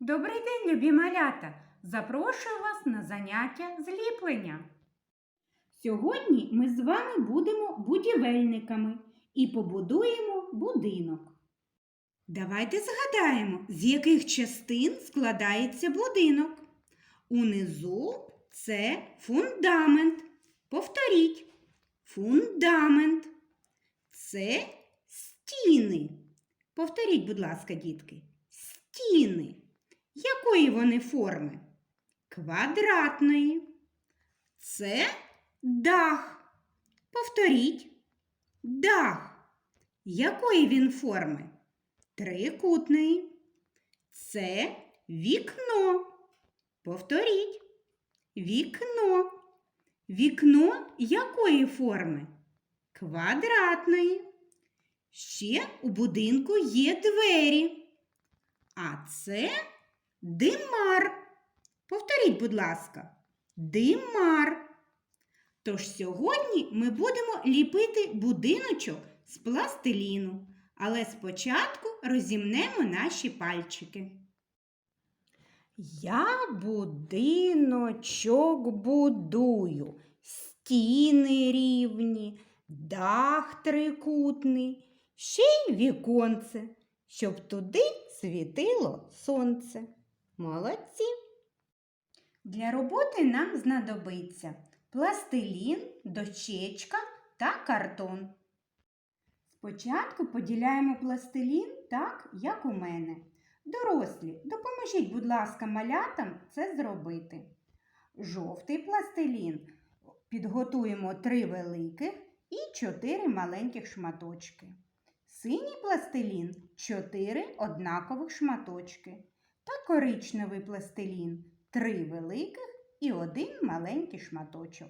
Добрий день, любі малята! Запрошую вас на заняття зліплення. Сьогодні ми з вами будемо будівельниками і побудуємо будинок. Давайте згадаємо, з яких частин складається будинок. Унизу це фундамент. Повторіть. Фундамент. Це стіни. Повторіть, будь ласка, дітки. Стіни. Якої вони форми? Квадратної. Це дах. Повторіть. Дах. Якої він форми? Трикутної. Це вікно. Повторіть. Вікно. Вікно якої форми? Квадратної. Ще у будинку є двері. А це димар. Повторіть, будь ласка, димар. Тож сьогодні ми будемо ліпити будиночок з пластиліну, але спочатку розімнемо наші пальчики. Я будиночок будую, стіни рівні, дах трикутний, ще й віконце, щоб туди світило сонце. Молодці! Для роботи нам знадобиться пластилін, дощечка та картон. Спочатку поділяємо пластилін так, як у мене. Дорослі, допоможіть, будь ласка, малятам це зробити. Жовтий пластилін підготуємо три великих і чотири маленьких шматочки. Синій пластилін 4 однакових шматочки. Та коричневий пластилін 3 великих і один маленький шматочок.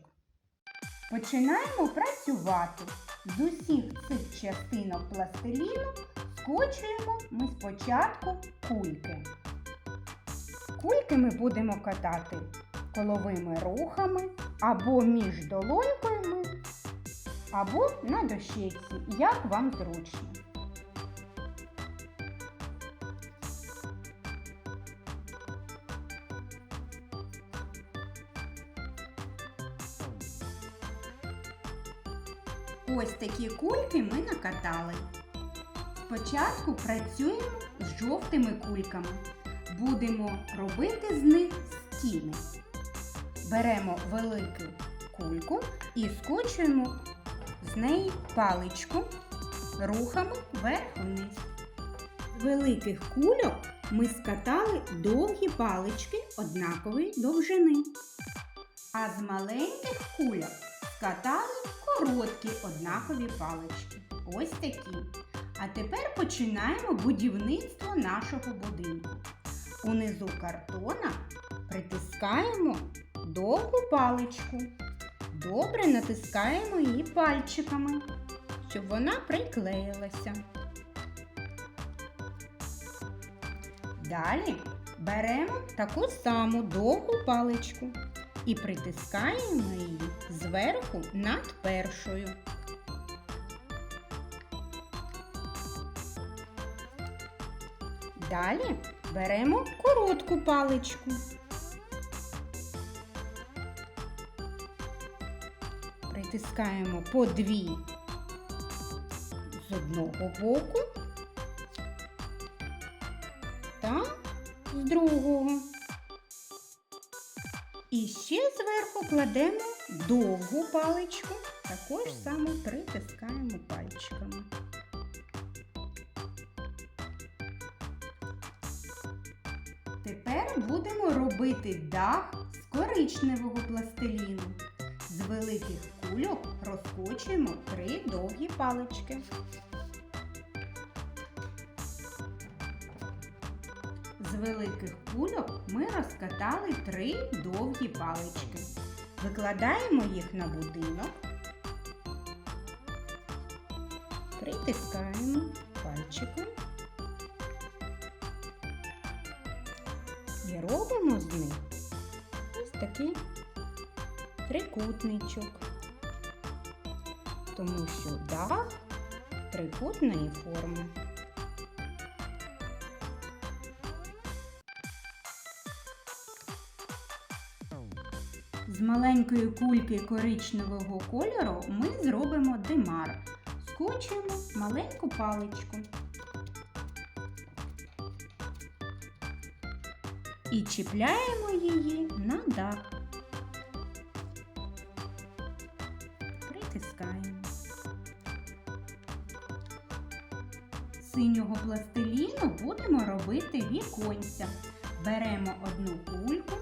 Починаємо працювати. З усіх цих частинок пластиліну скочуємо ми спочатку кульки. Кульки ми будемо катати коловими рухами або між долоньками, або на дощечці, як вам зручно. Ось такі кульки ми накатали. Спочатку працюємо з жовтими кульками. Будемо робити з них стіни. Беремо велику кульку і скочуємо з неї паличку рухами вверх-вниз. З великих кульок ми скатали довгі палички однакової довжини. А з маленьких кульок скатали короткі однакові палички. Ось такі. А тепер починаємо будівництво нашого будинку. Унизу картона притискаємо довгу паличку. Добре натискаємо її пальчиками, щоб вона приклеїлася. Далі беремо таку саму довгу паличку і притискаємо її зверху над першою. Далі беремо коротку паличку. Притискаємо по дві з одного боку та з другого. І ще зверху кладемо довгу паличку, також само притискаємо пальчиками. Тепер будемо робити дах з коричневого пластиліну. З великих кульок розкочуємо три довгі палички. Великих кульок ми розкатали три довгі палички. Викладаємо їх на будинок, притискаємо пальчиком і робимо з них ось такий трикутничок, тому що дах трикутної форми. З маленької кульки коричневого кольору ми зробимо димар. Скочуємо маленьку паличку. І чіпляємо її на дах. Притискаємо. З Синього пластиліну будемо робити віконця. Беремо одну кульку,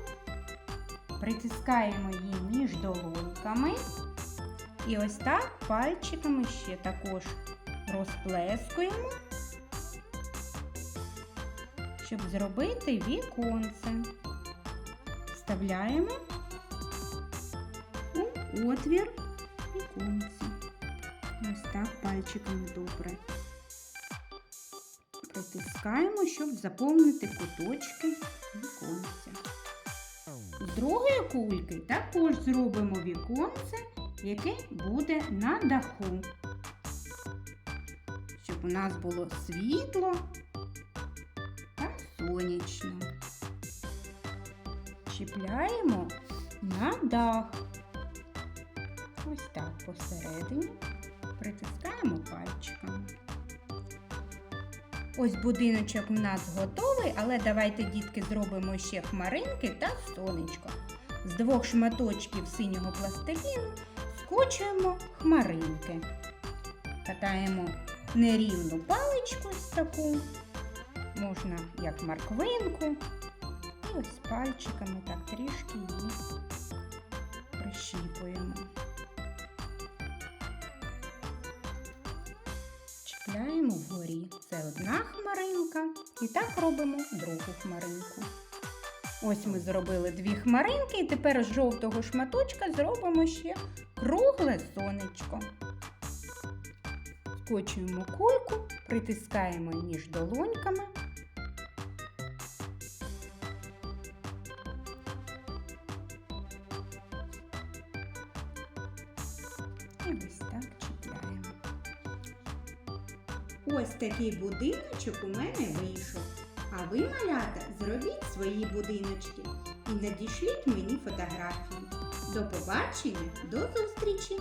притискаємо її між долоньками. І ось так пальчиками ще також розплескуємо, щоб зробити віконце. Вставляємо у отвір віконце. Ось так пальчиками добре. Притискаємо, щоб заповнити куточки віконця. Другої кульки також зробимо віконце, яке буде на даху, щоб у нас було світло та сонячно. Чіпляємо на дах. Ось так посередині притискаємо пальчиками. Ось будиночок у нас готовий, але давайте, дітки, зробимо ще хмаринки та сонечко. З двох шматочків синього пластиліну скочуємо хмаринки. Катаємо нерівну паличку ось таку, можна як морквинку. І ось пальчиками так трішки її прищіпуємо. Чіпляємо вгорі. Це одна хмаринка. І так робимо другу хмаринку. Ось ми зробили дві хмаринки, і тепер з жовтого шматочка зробимо ще кругле сонечко. Скочуємо кульку, притискаємо між долоньками. Ось такий будиночок у мене вийшов. А ви, малята, зробіть свої будиночки і надішліть мені фотографії. До побачення, до зустрічі!